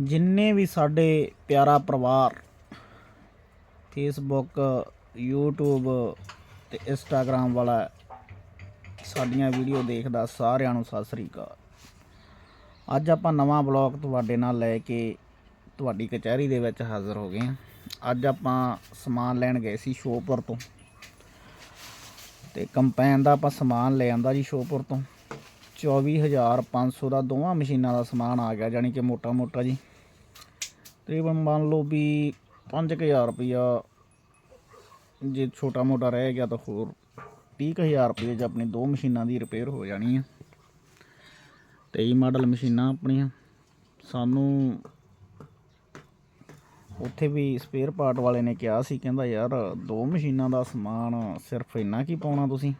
ਜਿੰਨੇ ਵੀ ਸਾਡੇ ਪਿਆਰਾ ਪਰਿਵਾਰ ਫੇਸਬੁੱਕ YouTube ਤੇ ਇੰਸਟਾਗ੍ਰam ਵਾਲਾ ਸਾਡੀਆਂ ਵੀਡੀਓ ਦੇਖਦਾ ਸਾਰਿਆਂ ਨੂੰ ਸਤਿ ਸ੍ਰੀ ਅਕਾਲ। ਅੱਜ ਆਪਾਂ ਨਵਾਂ ਬਲੌਗ ਤੁਹਾਡੇ ਨਾਲ ਲੈ ਕੇ ਤੁਹਾਡੀ ਕਚਹਿਰੀ ਦੇ ਵਿੱਚ ਹਾਜ਼ਰ ਹੋ ਗਏ ਹਾਂ। ਅੱਜ ਆਪਾਂ ਸਮਾਨ ਲੈਣ ਗਏ ਸੀ ਸ਼ੋਪੁਰ ਤੋਂ। ਤੇ ਕੰਪੈਨ ਦਾ ਆਪਾਂ ਸਮਾਨ ਲੈ ਆਂਦਾ ਜੀ ਸ਼ੋਪੁਰ ਤੋਂ। 24500 ਦਾ ਦੋਵਾਂ ਮਸ਼ੀਨਾਂ ਦਾ ਸਮਾਨ ਆ ਗਿਆ ਜਾਨੀ ਕਿ ਮੋਟਾ ਮੋਟਾ ਜੀ। ਤਕਰੀਬਨ ਮੰਨ ਲਓ ਵੀ 5000 ਰੁਪਇਆ ਜੇ ਛੋਟਾ ਮੋਟਾ ਰਹਿ ਗਿਆ ਤਾਂ ਹੋਰ 30000 ਰੁਪਏ 'ਚ ਆਪਣੀ ਦੋ ਮਸ਼ੀਨਾਂ ਦੀ ਰਿਪੇਅਰ ਹੋ ਜਾਣੀ ਆ। 23 ਮਾਡਲ ਮਸ਼ੀਨਾਂ ਆਪਣੀਆਂ। ਸਾਨੂੰ ਉੱਥੇ ਵੀ ਸਪੇਅਰ ਪਾਰਟ ਵਾਲੇ ਨੇ ਕਿਹਾ ਸੀ, ਕਹਿੰਦਾ ਯਾਰ ਦੋ ਮਸ਼ੀਨਾਂ ਦਾ ਸਮਾਨ ਸਿਰਫ ਇੰਨਾ ਕੀ ਪਾਉਣਾ ਤੁਸੀਂ?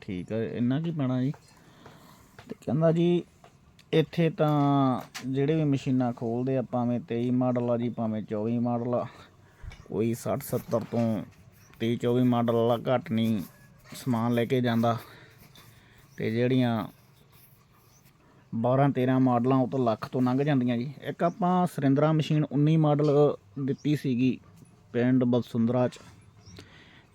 ਠੀਕ ਹੈ ਇੰਨਾ ਕੀ ਪੈਣਾ ਜੀ? ਤੇ ਕਹਿੰਦਾ ਜੀ ਇੱਥੇ ਤਾਂ ਜਿਹੜੇ ਵੀ ਮਸ਼ੀਨਾਂ ਖੋਲਦੇ ਆ, ਭਾਵੇਂ 23 ਮਾਡਲ ਆ ਜੀ, ਭਾਵੇਂ 24 ਮਾਡਲ ਆ, ਕੋਈ 60 70 ਤੋਂ 23 24 ਮਾਡਲ ਵਾਲਾ ਘੱਟ ਨਹੀਂ ਸਮਾਨ ਲੈ ਕੇ ਜਾਂਦਾ। ਤੇ ਜਿਹੜੀਆਂ 12 13 ਮਾਡਲਾਂ ਉਹ ਤਾਂ ਲੱਖ ਤੋਂ ਲੰਘ ਜਾਂਦੀਆਂ ਜੀ। ਇੱਕ ਆਪਾਂ ਸਰਿੰਦਰਾ ਮਸ਼ੀਨ 19 ਮਾਡਲ ਦਿੱਤੀ ਸੀਗੀ ਪਿੰਡ ਬਲਸੁੰਦਰਾ ਚ।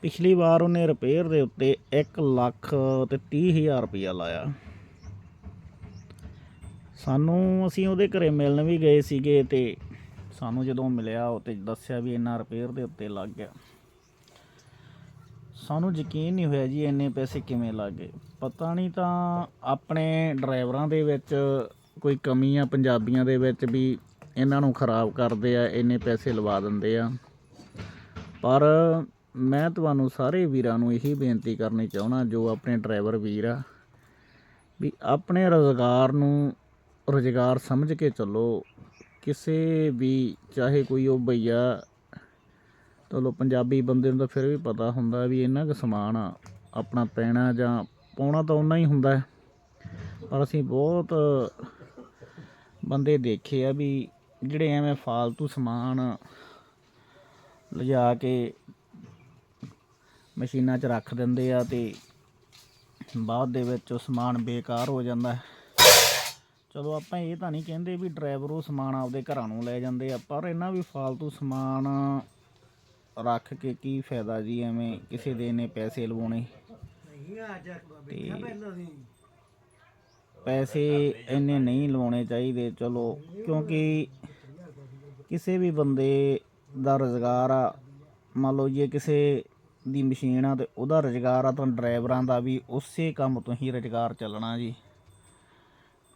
ਪਿਛਲੀ ਵਾਰ ਉਹਨੇ ਰਿਪੇਅਰ ਦੇ ਉੱਤੇ 1 ਲੱਖ ਤੇ 30 ਹਜ਼ਾਰ ਰੁਪਇਆ ਲਾਇਆ। ਸਾਨੂੰ ਅਸੀਂ ਉਹਦੇ ਘਰੇ ਮਿਲਣ ਵੀ ਗਏ ਸੀਗੇ ਤੇ ਸਾਨੂੰ ਜਦੋਂ ਮਿਲਿਆ ਉਹ ਤੇ ਦੱਸਿਆ ਵੀ ਇੰਨਾ ਰਿਪੇਅਰ ਦੇ ਉੱਤੇ ਲੱਗ ਗਿਆ। ਸਾਨੂੰ ਯਕੀਨ ਨਹੀਂ ਹੋਇਆ ਜੀ ਇੰਨੇ ਪੈਸੇ ਕਿਵੇਂ ਲੱਗ ਗਏ। ਪਤਾ ਨਹੀਂ ਤਾਂ ਆਪਣੇ ਡਰਾਈਵਰਾਂ ਦੇ ਵਿੱਚ ਕੋਈ ਕਮੀ ਆ, ਪੰਜਾਬੀਆਂ ਦੇ ਵਿੱਚ ਵੀ ਇਹਨਾਂ ਨੂੰ ਖਰਾਬ ਕਰਦੇ ਆ, ਇੰਨੇ ਪੈਸੇ ਲਵਾ ਦਿੰਦੇ ਆ। ਪਰ ਮੈਂ ਤੁਹਾਨੂੰ ਸਾਰੇ ਵੀਰਾਂ ਨੂੰ ਇਹੀ ਬੇਨਤੀ ਕਰਨੀ ਚਾਹੁੰਦਾ ਜੋ ਆਪਣੇ ਡਰਾਈਵਰ ਵੀਰ ਆ, ਵੀ ਆਪਣੇ ਰੁਜ਼ਗਾਰ ਨੂੰ ਰੁਜ਼ਗਾਰ ਸਮਝ ਕੇ ਚੱਲੋ। ਕਿਸੇ ਵੀ, ਚਾਹੇ ਕੋਈ ਉਹ ਭਈਆ ਚਲੋ ਪੰਜਾਬੀ ਬੰਦੇ ਨੂੰ ਤਾਂ ਫਿਰ ਵੀ ਪਤਾ ਹੁੰਦਾ ਵੀ ਇੰਨਾ ਕੁ ਸਮਾਨ ਆ, ਆਪਣਾ ਪੈਣਾ ਜਾਂ ਪਾਉਣਾ ਤਾਂ ਉਨਾ ਹੀ ਹੁੰਦਾ। ਪਰ ਅਸੀਂ ਬਹੁਤ ਬੰਦੇ ਦੇਖੇ ਆ ਵੀ ਜਿਹੜੇ ਐਵੇਂ ਫਾਲਤੂ ਸਮਾਨ ਲਿਜਾ ਕੇ ਮਸ਼ੀਨਾਂ 'ਚ ਰੱਖ ਦਿੰਦੇ ਆ ਤੇ ਬਾਅਦ ਦੇ ਵਿੱਚ ਉਹ ਸਮਾਨ ਬੇਕਾਰ ਹੋ ਜਾਂਦਾ। ਹੈ ਚਲੋ ਆਪਾਂ ਇਹ ਤਾਂ ਨਹੀਂ ਕਹਿੰਦੇ ਵੀ ਡਰਾਈਵਰ ਉਹ ਸਮਾਨ ਆਪਦੇ ਘਰਾਂ ਨੂੰ ਲੈ ਜਾਂਦੇ ਆ ਪਰ ਇਹਨਾਂ ਵੀ ਫਾਲਤੂ ਸਮਾਨ ਰੱਖ ਕੇ ਕੀ ਫਾਇਦਾ ਜੀ ਐਵੇਂ ਕਿਸੇ ਦੇ ਨੇ ਪੈਸੇ ਲਵਾਉਣੇ। ਪੈਸੇ ਇੰਨੇ ਨਹੀਂ ਲਵਾਉਣੇ ਚਾਹੀਦੇ ਚਲੋ ਕਿਉਂਕਿ ਕਿਸੇ ਵੀ ਬੰਦੇ ਦਾ ਰੁਜ਼ਗਾਰ ਆ ਮੰਨ ਲਓ ਜੇ ਕਿਸੇ ਦੀ ਮਸ਼ੀਨ ਆ ਤੇ ਉਹਦਾ ਰੁਜ਼ਗਾਰ ਆ ਤਾਂ ਡਰਾਈਵਰਾਂ ਦਾ ਵੀ ਉਸੇ ਕੰਮ ਤੋਂ ਹੀ ਰੁਜ਼ਗਾਰ ਚੱਲਣਾ ਜੀ।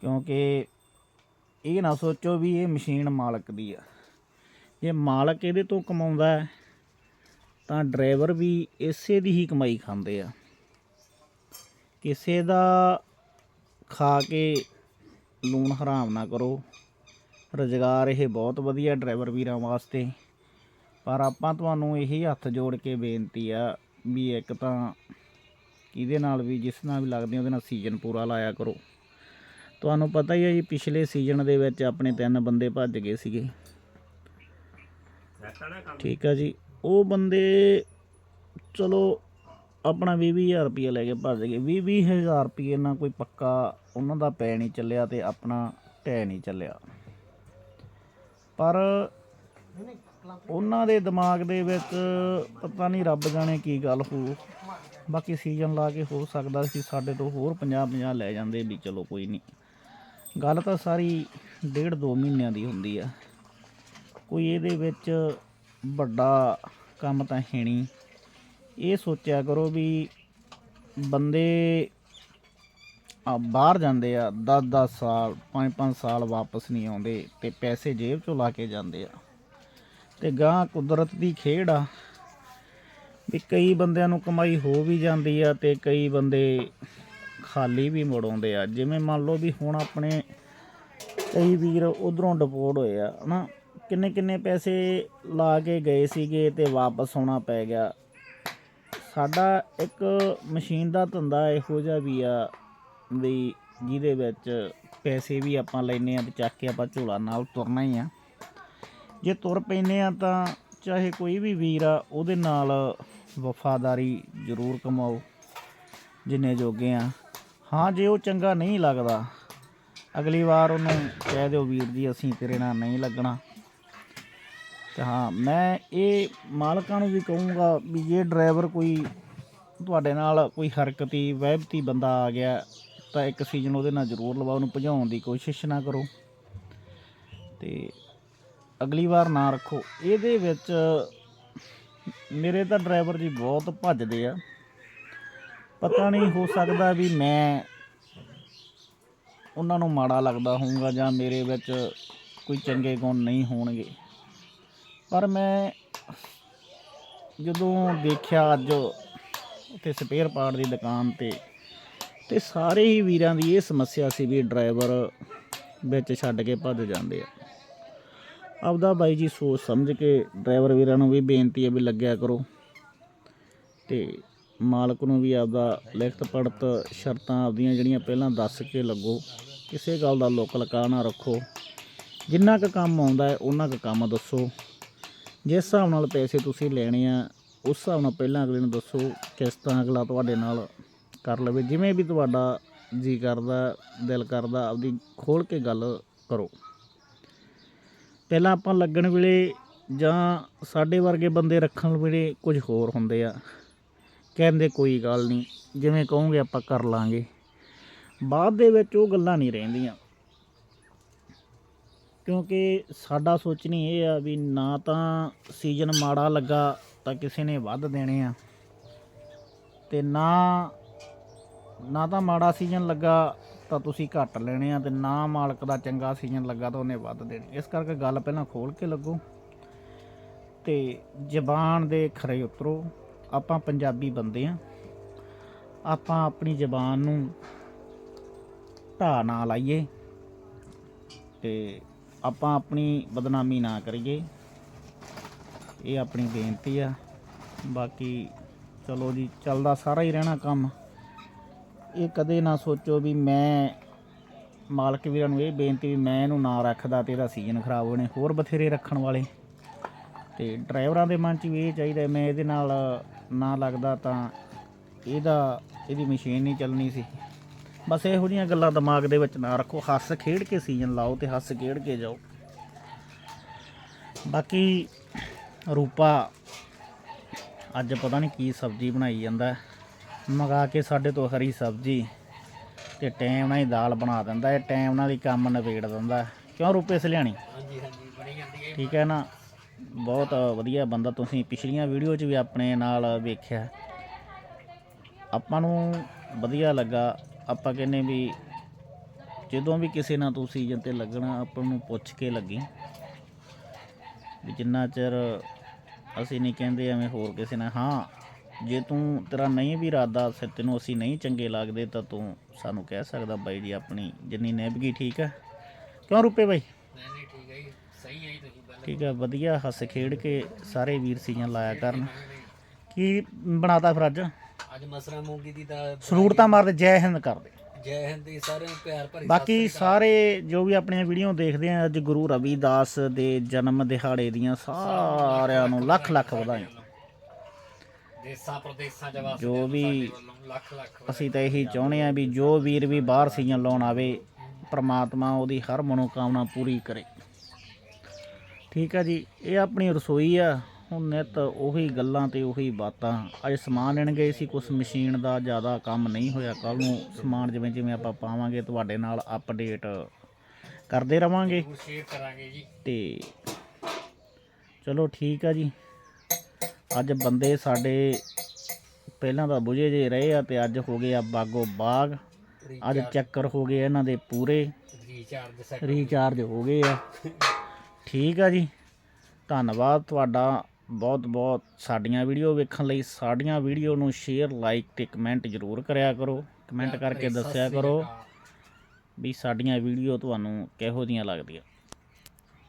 ਕਿਉਂਕਿ ਇਹ ਨਾ ਸੋਚੋ ਵੀ ਇਹ ਮਸ਼ੀਨ ਮਾਲਕ ਦੀ ਆ। ਜੇ ਮਾਲਕ ਇਹਦੇ ਤੋਂ ਕਮਾਉਂਦਾ ਹੈ, ਤਾਂ ਡਰਾਈਵਰ ਵੀ ਇਸੇ ਦੀ ਹੀ ਕਮਾਈ ਖਾਂਦੇ ਆ। ਕਿਸੇ ਦਾ ਖਾ ਕੇ ਲੂਣ ਹਰਾਮ ਨਾ ਕਰੋ। ਰੁਜ਼ਗਾਰ ਇਹ ਬਹੁਤ ਵਧੀਆ ਡਰਾਈਵਰ ਵੀਰਾਂ ਵਾਸਤੇ। ਪਰ ਆਪਾਂ ਤੁਹਾਨੂੰ ਇਹੀ ਹੱਥ ਜੋੜ ਕੇ ਬੇਨਤੀ ਆ ਵੀ ਇੱਕ ਤਾਂ ਕਿਹਦੇ ਨਾਲ ਵੀ, ਜਿਸ ਨਾਲ ਵੀ ਲੱਗਦੇ ਉਹਦੇ ਨਾਲ ਸੀਜ਼ਨ ਪੂਰਾ ਲਾਇਆ ਕਰੋ। ਤੁਹਾਨੂੰ ਪਤਾ ਹੀ ਹੈ ਜੀ, ਪਿਛਲੇ ਸੀਜ਼ਨ ਦੇ ਵਿੱਚ ਆਪਣੇ ਤਿੰਨ ਬੰਦੇ ਭੱਜ ਗਏ ਸੀਗੇ। ਠੀਕ ਆ ਜੀ, ਉਹ ਬੰਦੇ ਚਲੋ ਆਪਣਾ 20000 ਰੁਪਏ ਲੈ ਕੇ ਭੱਜ ਗਏ। 20 20000 ਰੁਪਏ ਨਾਲ ਕੋਈ ਪੱਕਾ ਉਹਨਾਂ ਦਾ ਪੈ ਨਹੀਂ ਚੱਲਿਆ ਤੇ ਆਪਣਾ ਟੈ ਨਹੀਂ ਚੱਲਿਆ। ਪਰ ਉਹਨਾਂ ਦੇ ਦਿਮਾਗ ਦੇ ਵਿੱਚ ਪਤਾ ਨਹੀਂ ਰੱਬ ਜਾਣੇ ਕੀ ਗੱਲ ਹੋ। ਬਾਕੀ ਸੀਜ਼ਨ ਲਾ ਕੇ ਹੋ ਸਕਦਾ ਸੀ, ਸਾਡੇ ਤੋਂ ਹੋਰ 50 50 ਲੈ ਜਾਂਦੇ ਵੀ ਚਲੋ ਕੋਈ ਨਹੀਂ। ਗੱਲ ਤਾਂ ਸਾਰੀ ਡੇਢ ਦੋ ਮਹੀਨਿਆਂ ਦੀ ਹੁੰਦੀ ਆ। ਕੋਈ ਇਹਦੇ ਵਿੱਚ ਵੱਡਾ ਕੰਮ ਤਾਂ ਹੈ ਨਹੀਂ। ਇਹ ਸੋਚਿਆ ਕਰੋ ਵੀ ਬੰਦੇ ਆ ਬਾਹਰ ਜਾਂਦੇ ਆ 10-10 ਸਾਲ 5-5 ਸਾਲ ਵਾਪਸ ਨਹੀਂ ਆਉਂਦੇ ਤੇ ਪੈਸੇ ਜੇਬ ਚੋਂ ਲਾ ਕੇ ਜਾਂਦੇ ਆ। ਤੇ ਗਾਂ ਕੁਦਰਤ ਦੀ ਖੇਡ ਆ ਵੀ ਕਈ ਬੰਦਿਆਂ ਨੂੰ ਕਮਾਈ ਹੋ ਵੀ ਜਾਂਦੀ ਆ ਤੇ ਕਈ ਬੰਦੇ ਖਾਲੀ ਵੀ ਮੁੜ ਆਉਂਦੇ ਆ। ਜਿਵੇਂ ਮੰਨ ਲਓ ਵੀ ਹੁਣ ਆਪਣੇ ਕਈ ਵੀਰ ਉਧਰੋਂ ਡਿਪੋਰਟ ਹੋਏ ਆ, ਹਨਾ? ਕਿੰਨੇ ਕਿੰਨੇ ਪੈਸੇ ਲਾ ਕੇ ਗਏ ਸੀਗੇ ਤੇ ਵਾਪਸ ਆਉਣਾ ਪੈ ਗਿਆ। ਸਾਡਾ ਇੱਕ ਮਸ਼ੀਨ ਦਾ ਧੰਦਾ ਇਹੋ ਜਿਹਾ ਵੀ ਆ ਵੀ ਜਿਹਦੇ ਵਿੱਚ ਪੈਸੇ ਵੀ ਆਪਾਂ ਲੈਨੇ ਆ ਤੇ ਚੱਕ ਕੇ ਆਪਾਂ ਝੋਲਾ ਨਾਲ ਤੁਰਨਾ ਹੀ ਆ। ਜੇ ਤੁਰ ਪੈਨੇ ਆ ਤਾਂ ਚਾਹੇ ਕੋਈ ਵੀ ਵੀਰ ਆ, ਉਹਦੇ ਨਾਲ ਵਫਾਦਾਰੀ ਜ਼ਰੂਰ ਕਮਾਓ, ਜਿੰਨੇ ਜੋਗੇ ਆ। ਹਾਂ, ਜੇ ਉਹ ਚੰਗਾ ਨਹੀਂ ਲੱਗਦਾ, ਅਗਲੀ ਵਾਰ ਉਹਨੂੰ ਕਹਿ ਦਿਓ ਵੀਰ ਜੀ, ਅਸੀਂ ਤੇਰੇ ਨਾਲ ਨਹੀਂ ਲੱਗਣਾ। ਤੇ ਹਾਂ, ਮੈਂ ਇਹ ਮਾਲਕਾਂ ਨੂੰ ਵੀ ਕਹੂੰਗਾ ਵੀ ਜੇ ਡਰਾਈਵਰ ਕੋਈ ਤੁਹਾਡੇ ਨਾਲ ਕੋਈ ਹਰਕਤੀ ਵਹਿਬਤੀ ਬੰਦਾ ਆ ਗਿਆ, ਤਾਂ ਇੱਕ ਸੀਜ਼ਨ ਉਹਦੇ ਨਾਲ ਜ਼ਰੂਰ ਲਵਾ ਉਹਨੂੰ ਭਜਾਉਣ ਦੀ ਕੋਸ਼ਿਸ਼ ਨਾ ਕਰੋ। ਤੇ ਅਗਲੀ ਵਾਰ ਨਾ ਰੱਖੋ। ਇਹਦੇ ਵਿੱਚ ਮੇਰੇ ਤਾਂ ਡਰਾਈਵਰ ਜੀ ਬਹੁਤ ਭੱਜਦੇ ਆ। ਪਤਾ ਨਹੀਂ ਹੋ ਸਕਦਾ ਵੀ ਮੈਂ ਉਹਨਾਂ ਨੂੰ ਮਾੜਾ ਲੱਗਦਾ ਹੋਊਗਾ ਜਾਂ ਮੇਰੇ ਵਿੱਚ ਕੋਈ ਚੰਗੇ ਗੁਣ ਨਹੀਂ ਹੋਣਗੇ। ਪਰ ਮੈਂ ਜਦੋਂ ਦੇਖਿਆ ਅੱਜ ਉੱਥੇ ਸਪੇਅਰ ਪਾਰਟ ਦੀ ਦੁਕਾਨ ਤੇ ਤੇ ਸਾਰੇ ਹੀ ਵੀਰਾਂ ਦੀ ਇਹ ਸਮੱਸਿਆ ਸੀ ਵੀ ਡਰਾਈਵਰ ਵਿੱਚ ਛੱਡ ਕੇ ਭੱਜ ਜਾਂਦੇ ਆ। ਆਪਦਾ ਬਾਈ ਜੀ ਸੋਚ ਸਮਝ ਕੇ ਡਰਾਈਵਰ ਵੀਰਾਂ ਨੂੰ ਵੀ ਬੇਨਤੀ ਹੈ ਵੀ ਲੱਗਿਆ ਕਰੋ। ਤੇ ਮਾਲਕ ਨੂੰ ਵੀ ਆਪਦਾ ਲਿਖਤ ਪੜਤ ਸ਼ਰਤਾਂ ਆਪਦੀਆਂ ਜਿਹੜੀਆਂ ਪਹਿਲਾਂ ਦੱਸ ਕੇ ਲੱਗੋ, ਕਿਸੇ ਗੱਲ ਦਾ ਲੋਕ ਲਕਾ ਨਾ ਰੱਖੋ। ਜਿੰਨਾ ਕੁ ਕੰਮ ਆਉਂਦਾ ਹੈ ਉਹਨਾਂ ਕੁ ਕੰਮ ਦੱਸੋ। ਜਿਸ ਹਿਸਾਬ ਨਾਲ ਪੈਸੇ ਤੁਸੀਂ ਲੈਣੇ ਆ, ਉਸ ਹਿਸਾਬ ਨਾਲ ਪਹਿਲਾਂ ਅਗਲੇ ਨੂੰ ਦੱਸੋ ਕਿਸ ਤਰ੍ਹਾਂ ਅਗਲਾ ਤੁਹਾਡੇ ਨਾਲ ਕਰ ਲਵੇ। ਜਿਵੇਂ ਵੀ ਤੁਹਾਡਾ ਜੀ ਕਰਦਾ, ਦਿਲ ਕਰਦਾ, ਆਪਦੀ ਖੋਲ ਕੇ ਗੱਲ ਕਰੋ। ਪਹਿਲਾਂ ਆਪਾਂ ਲੱਗਣ ਵੇਲੇ ਜਾਂ ਸਾਡੇ ਵਰਗੇ ਬੰਦੇ ਰੱਖਣ ਵੇਲੇ ਕੁਝ ਹੋਰ ਹੁੰਦੇ ਆ। ਕਹਿੰਦੇ ਕੋਈ ਗੱਲ ਨਹੀਂ, ਜਿਵੇਂ ਕਹੋਗੇ ਆਪਾਂ ਕਰ ਲਾਂਗੇ। ਬਾਅਦ ਦੇ ਵਿੱਚ ਉਹ ਗੱਲਾਂ ਨਹੀਂ ਰਹਿੰਦੀਆਂ। ਕਿਉਂਕਿ ਸਾਡਾ ਸੋਚਣੀ ਇਹ ਆ ਵੀ ਨਾ ਤਾਂ ਸੀਜ਼ਨ ਮਾੜਾ ਲੱਗਾ ਤਾਂ ਕਿਸੇ ਨੇ ਵੱਧ ਦੇਣੇ ਆ। ਤੇ ਨਾ ਨਾ ਤਾਂ ਮਾੜਾ ਸੀਜ਼ਨ ਲੱਗਾ ਤਾਂ ਤੁਸੀਂ ਘੱਟ ਲੈਣੇ ਆ ਤੇ ਨਾ ਮਾਲਕ ਦਾ ਚੰਗਾ ਸੀਜ਼ਨ ਲੱਗਾ ਤਾਂ ਉਹਨੇ ਵੱਧ ਦੇਣੇ। ਇਸ ਕਰਕੇ ਗੱਲ ਪਹਿਲਾਂ ਖੋਲ ਕੇ ਲੱਗੋ। ਤੇ ਜ਼ਬਾਨ ਦੇ ਖਰੇ ਉਤਰੋ। ਆਪਾਂ ਪੰਜਾਬੀ ਬੰਦੇ ਆ। ਆਪਾਂ ਆਪਣੀ ਜ਼ਬਾਨ ਨੂੰ ਢਾਹ ਨਾ ਲਾਈਏ ਤੇ ਆਪਾਂ ਆਪਣੀ ਬਦਨਾਮੀ ਨਾ ਕਰੀਏ। ਇਹ ਆਪਣੀ ਬੇਨਤੀ ਆ। ਬਾਕੀ ਚਲੋ ਜੀ, ਚੱਲਦਾ ਸਾਰਾ ਹੀ ਰਹਿਣਾ ਕੰਮ। ਇਹ ਕਦੇ ਨਾ ਸੋਚੋ ਵੀ ਮੈਂ ਮਾਲਕ ਵੀਰਾਂ ਨੂੰ ਇਹ ਬੇਨਤੀ ਵੀ ਮੈਂ ਇਹਨੂੰ ਨਾ ਰੱਖਦਾ ਤੇ ਇਹਦਾ ਸੀਜ਼ਨ ਖਰਾਬ ਹੋਣੇ, ਹੋਰ ਬਥੇਰੇ ਰੱਖਣ ਵਾਲੇ। ਤੇ ਡਰਾਈਵਰਾਂ ਦੇ ਮਨ 'ਚ ਵੀ ਇਹ ਚਾਹੀਦਾ ਮੈਂ ਇਹਦੇ ਨਾਲ ਨਾ ਲੱਗਦਾ ਤਾਂ ਇਹਦਾ ਇਹਦੀ ਮਸ਼ੀਨ ਨਹੀਂ ਚੱਲਣੀ ਸੀ। ਬਸ ਇਹੋ ਜਿਹੀਆਂ ਗੱਲਾਂ ਦਿਮਾਗ ਦੇ ਵਿੱਚ ਨਾ ਰੱਖੋ। ਹੱਸ ਖੇਡ ਕੇ ਸੀਜ਼ਨ ਲਾਓ ਤੇ ਹੱਸ ਖੇਡ ਕੇ ਜਾਓ। ਬਾਕੀ ਰੂਪਾ ਅੱਜ ਪਤਾ ਨਹੀਂ ਕੀ ਸਬਜ਼ੀ ਬਣਾਈ ਜਾਂਦਾ। ਮੰਗਾ ਕੇ ਸਾਡੇ ਤੋਂ ਹਰੀ ਸਬਜ਼ੀ ਤੇ ਟਾਈਮ ਨਾਲ ਹੀ ਦਾਲ ਬਣਾ ਦਿੰਦਾ ਹੈ। ਟਾਈਮ ਨਾਲ ਹੀ ਕੰਮ ਨਿਬੇੜ ਦਿੰਦਾ। ਕਿਉਂ ਰੂਪੇ ਸਲਿਆਣੀ ਹਾਂਜੀ ਹਾਂਜੀ ਬਣੀ ਜਾਂਦੀ ਹੈ। ਠੀਕ ਹੈ ਨਾ? ਬਹੁਤ ਵਧੀਆ ਬੰਦਾ ਤੁਸੀਂ ਪਿਛਲੀਆਂ ਵੀਡੀਓ 'ਚ ਵੀ ਆਪਣੇ ਨਾਲ ਵੇਖਿਆ। ਆਪਾਂ ਨੂੰ ਵਧੀਆ ਲੱਗਾ। ਆਪਾਂ ਕਹਿੰਨੇ ਵੀ ਜਦੋਂ ਵੀ ਕਿਸੇ ਨਾਲ ਤੂੰ ਸੀਜ਼ਨ ਤੇ ਲੱਗਣਾ, ਆਪਾਂ ਨੂੰ ਪੁੱਛ ਕੇ ਲੱਗੀ। ਵੀ ਜਿੰਨਾ ਚਿਰ ਅਸੀਂ ਨਹੀਂ ਕਹਿੰਦੇ, ਐਵੇਂ ਹੋਰ ਕਿਸੇ ਨਾਲ, ਹਾਂ, ਜੇ ਤੂੰ ਤੇਰਾ ਨਹੀਂ ਵੀ ਇਰਾਦਾ ਫਿਰ ਤੈਨੂੰ ਅਸੀਂ ਨਹੀਂ ਚੰਗੇ ਲੱਗਦੇ, ਤਾਂ ਤੂੰ ਸਾਨੂੰ ਕਹਿ ਸਕਦਾ, ਬਾਈ ਜੀ, ਆਪਣੀ ਜਿੰਨੀ ਨਿਭਗੀ ਠੀਕ ਹੈ। ਕਿਉਂ ਰੁਪਏ ਬਾਈ ਨਹੀਂ ਨਹੀਂ ਠੀਕ ਹੈ ਜੀ ਸਹੀ ਹੈ ਜੀ ਤੁਸੀਂ ਗੱਲ ਠੀਕ ਹੈ ਵਧੀਆ ਹੱਸ ਖੇਡ ਕੇ ਸਾਰੇ ਵੀਰ ਸੀਆਂ ਲਾਇਆ ਕਰਨ। ਕੀ ਬਣਾਤਾ ਫਿਰ ਅੱਜ? ਅੱਜ ਮਸਰਾ ਮੂੰਗੀ ਦੀ ਦਾਲ ਸਲੂਟ ਤਾਂ ਮਾਰਦੇ ਜੈ ਹਿੰਦ ਕਰਦੇ। ਜੈ ਹਿੰਦ ਦੀ ਸਾਰਿਆਂ ਨੂੰ ਪਿਆਰ ਭਰੀ ਬਾਕੀ ਸਾਰੇ ਜੋ ਵੀ ਆਪਣੀਆਂ ਵੀਡੀਓ ਦੇਖਦੇ ਆ ਅੱਜ ਗੁਰੂ ਰਵੀਦਾਸ ਦੇ ਜਨਮ ਦਿਹਾੜੇ ਦੀਆਂ ਸਾਰਿਆਂ ਨੂੰ ਲੱਖ ਲੱਖ ਵਧਾਈਆਂ। ਦੇਸਾਂ ਪ੍ਰਦੇਸਾਂ ਚ ਵਾਸਤੇ ਜੋ ਵੀ ਲੱਖ ਲੱਖ ਅਸੀਂ ਤਾਂ ਇਹੀ ਚਾਹੁੰਦੇ ਆ ਵੀ ਜੋ ਵੀਰ ਵੀ ਬਾਹਰ ਸੀਆਂ ਲਾਉਣ ਆਵੇ ਪ੍ਰਮਾਤਮਾ ਉਹਦੀ ਹਰ ਮਨੋਕਾਮਨਾ ਪੂਰੀ ਕਰੇ। ਠੀਕ ਆ ਜੀ ਇਹ ਆਪਣੀ ਰਸੋਈ ਆ। ਹੁਣ ਨਿਤ ਉਹੀ ਗੱਲਾਂ ਤੇ ਉਹੀ ਬਾਤਾਂ। ਅੱਜ ਸਮਾਨ ਲੈਣ ਗਏ ਸੀ ਕੁਝ ਮਸ਼ੀਨ ਦਾ ਜ਼ਿਆਦਾ ਕੰਮ ਨਹੀਂ ਹੋਇਆ। ਕੱਲ ਨੂੰ ਸਮਾਨ ਜਿਵੇਂ ਜਿਵੇਂ ਆਪਾਂ ਪਾਵਾਂਗੇ ਤੁਹਾਡੇ ਨਾਲ ਅਪਡੇਟ ਕਰਦੇ ਰਵਾਂਗੇ। ਸ਼ੇਅਰ ਕਰਾਂਗੇ ਜੀ। ਤੇ ਚਲੋ ਠੀਕ ਆ ਜੀ। ਅੱਜ ਬੰਦੇ ਸਾਡੇ ਪਹਿਲਾਂ ਤਾਂ ਬੁਝੇ ਜੇ ਰਹੇ ਆ ਤੇ ਅੱਜ ਹੋ ਗਏ ਆ ਬਾਗੋ ਬਾਗ। ਅੱਜ ਚੱਕਰ ਹੋ ਗਏ ਇਹਨਾਂ ਦੇ ਪੂਰੇ। ਰੀਚਾਰਜ ਹੋ ਗਏ ਆ। ਠੀਕ ਆ ਜੀ। ਧੰਨਵਾਦ ਤੁਹਾਡਾ ਬਹੁਤ ਬਹੁਤ। ਸਾਡੀਆਂ ਵੀਡੀਓ ਵੇਖਣ ਲਈ ਸਾਡੀਆਂ ਵੀਡੀਓ ਨੂੰ ਸ਼ੇਅਰ ਲਾਈਕ ਤੇ ਕਮੈਂਟ ਜ਼ਰੂਰ ਕਰਿਆ ਕਰੋ। ਕਮੈਂਟ ਕਰਕੇ ਦੱਸਿਆ ਕਰੋ ਵੀ ਸਾਡੀਆਂ ਵੀਡੀਓ ਤੁਹਾਨੂੰ ਕਿਹੋ ਜੀਆਂ ਲੱਗਦੀਆਂ।